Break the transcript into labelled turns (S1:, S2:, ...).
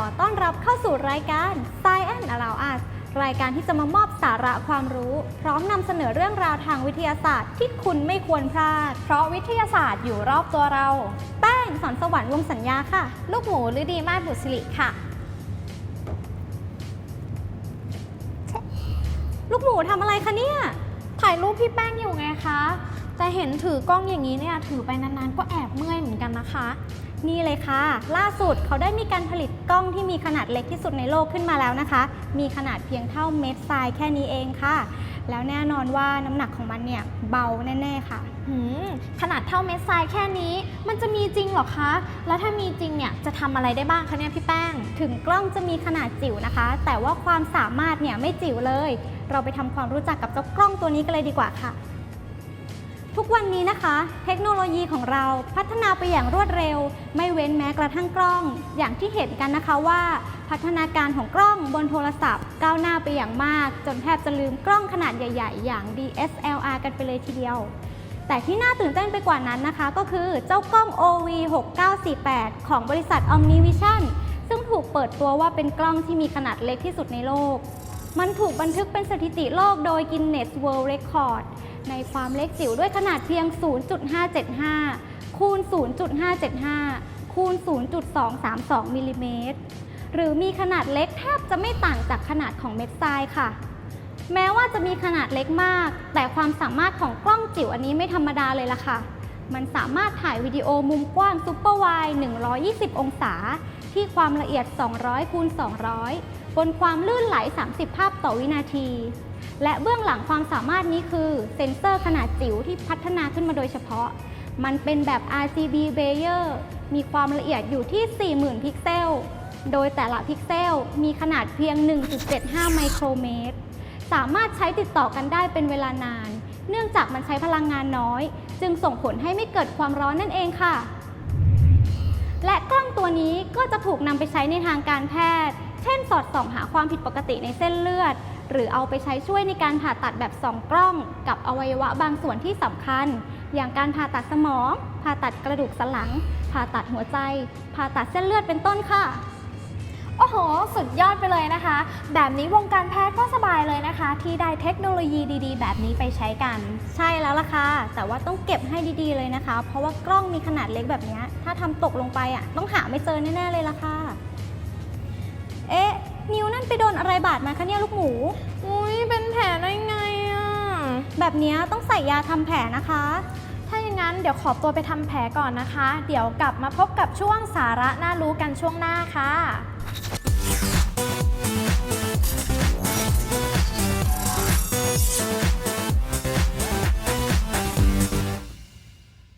S1: ขอต้อนรับเข้าสู่รายการ Science Allow Us รายการที่จะมามอบสาระความรู้ พร้อมนำเสนอเรื่องราวทางวิทยาศาสตร์ที่คุณไม่ควรพลาด
S2: เพราะวิทยาศาสตร์อยู่รอบตัวเรา
S1: แป้งสอนสวรรค์วงสัญญาค่ะ
S2: ลูกหมูฤดีมาศบุตรสิริค่ะ
S1: ลูกหมูทำอะไรคะเนี่ย
S2: ถ่ายรูปพี่แป้งอยู่ไงคะ แต่เห็นถือกล้องอย่างนี้เนี่ยถือไปนานๆ ก็แอบเมื่อยเหมือนกันนะคะ
S1: นี่เลยค่ะ ล่าสุดเขาได้มีการผลิตกล้องที่มีขนาดเล็กที่สุดในโลกขึ้นมาแล้วนะคะ มีขนาดเพียงเท่าเม็ดทรายแค่นี้เองค่ะ แล้วแน่นอนว่าน้ำหนักของมันเนี่ยเบาแน่ๆค่ะ
S2: หืมขนาดเท่าเม็ดทรายแค่นี้ มันจะมีจริงหรอคะ แล้วถ้ามีจริงเนี่ยจะทำอะไรได้บ้างคะเนี่ยพี่แป้ง
S1: ถึงกล้องจะมีขนาดจิ๋วนะคะ แต่ว่าความสามารถเนี่ยไม่จิ๋วเลย เราไปทำความรู้จักกับเจ้ากล้องตัวนี้กันเลยดีกว่าค่ะ ทุกวันนี้นะคะ เทคโนโลยีของเราพัฒนาไปอย่างรวดเร็ว ไม่เว้นแม้กระทั่งกล้อง อย่างที่เห็นกันนะคะว่า พัฒนาการของกล้องบนโทรศัพท์ ก้าวหน้าไปอย่างมาก จนแทบจะลืมกล้องขนาดใหญ่ ๆ อย่าง DSLR กันไปเลยทีเดียว แต่ที่น่าตื่นเต้นไปกว่านั้นนะคะ ก็คือเจ้ากล้อง OV6948 ของบริษัท OmniVision ซึ่งถูกเปิดตัวว่าเป็นกล้องที่มีขนาดเล็กที่สุดในโลก มันถูกบันทึกเป็นสถิติโลกโดย Guinness World Record ในความเล็กจิ๋วด้วยขนาดเพียง 0.575 คูณ 0.575 คูณ 0.232มิลลิเมตรหรือมีขนาดเล็กแทบจะไม่ต่างจากขนาดของเม็ดทรายค่ะ แม้ว่าจะมีขนาดเล็กมาก แต่ความสามารถของกล้องจิ๋วอันนี้ไม่ธรรมดาเลยล่ะค่ะ มันสามารถถ่ายวิดีโอมุมกว้างซูเปอร์ไวด์120 องศา ที่ความละเอียด 200 คูณ 200 บนความลื่นไหล 30 ภาพต่อวินาที และเบื้องหลังความสามารถนี้คือเซ็นเซอร์ขนาดจิ๋วที่พัฒนาขึ้นมาโดยเฉพาะ มันเป็นแบบ RGB layer มีความละเอียดอยู่ที่ 40,000 พิกเซล โดยแต่ละพิกเซลมีขนาดเพียง 1.75 ไมโครเมตร สามารถใช้ติดต่อกันได้เป็นเวลานาน เนื่องจากมันใช้พลังงานน้อย จึงส่งผลให้ไม่เกิดความร้อนนั่นเองค่ะ และกล้องตัวนี้ก็จะถูกนำไปใช้ในทางการแพทย์ เช่น สอดส่องหาความผิดปกติในเส้นเลือด หรือเอาไปใช้ช่วยในการผ่าตัดแบบสองกล้อง กับอวัยวะบางส่วนที่สำคัญ อย่างการผ่าตัดสมอง ผ่าตัดกระดูกสันหลัง ผ่าตัดหัวใจ ผ่าตัดเส้นเลือดเป็นต้นค่ะ
S2: โอ้โห สุดยอดไปเลยนะคะ แบบนี้วงการแพทย์ก็สบายเลยนะคะ ที่ได้เทคโนโลยีดีๆ แบบนี้ไปใช้กัน
S1: ใช่แล้วล่ะค่ะ แต่ว่าต้องเก็บให้ดีๆเลยนะคะ เพราะว่ากล้องมีขนาดเล็กแบบนี้ ถ้าทำตกลงไปอะ ต้องหาไม่เจอแน่ๆเลยล่ะค่ะเอ๊ะ นิ้วนั่นไปโดนอะไรบาดมาคะเนี่ยลูกหมู
S2: อุ้ยเป็นแผลได้ไงอะ
S1: แบบเนี้ยต้องใส่ยาทำแผลนะคะ
S2: ถ้าอย่างนั้นเดี๋ยวขอตัวไปทำแผลก่อนนะคะ เดี๋ยวกลับมาพบกับช่วงสาระน่ารู้กันช่วงหน้าค่ะ